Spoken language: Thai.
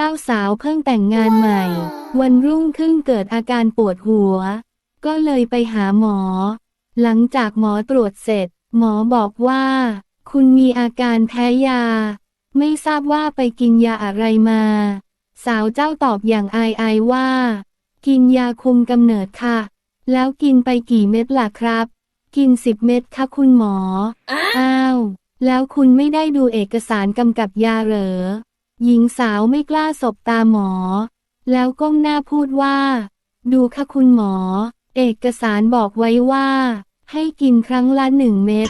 เจ้าสาวเพิ่งแต่งงานใหม่ วันรุ่งขึ้นเกิดอาการปวดหัว ก็เลยไปหาหมอ หลังจากหมอตรวจเสร็จ หมอบอกว่า คุณมีอาการแพ้ยา ไม่ทราบว่าไปกินยาอะไรมา สาวเจ้าตอบอย่างอายอายๆว่า กินยาคุมกำเนิดค่ะ แล้วกินไปกี่เม็ดล่ะครับ กินสิบเม็ดค่ะคุณหมอ อ้าว แล้วคุณไม่ได้ดูเอกสารกำกับยาเหรอ หญิงสาวไม่กล้าสบตาหมอ แล้วก้มหน้าพูดว่า ดูค่ะคุณหมอ เอกสารบอกไว้ว่า ให้กินครั้งละหนึ่งเม็ด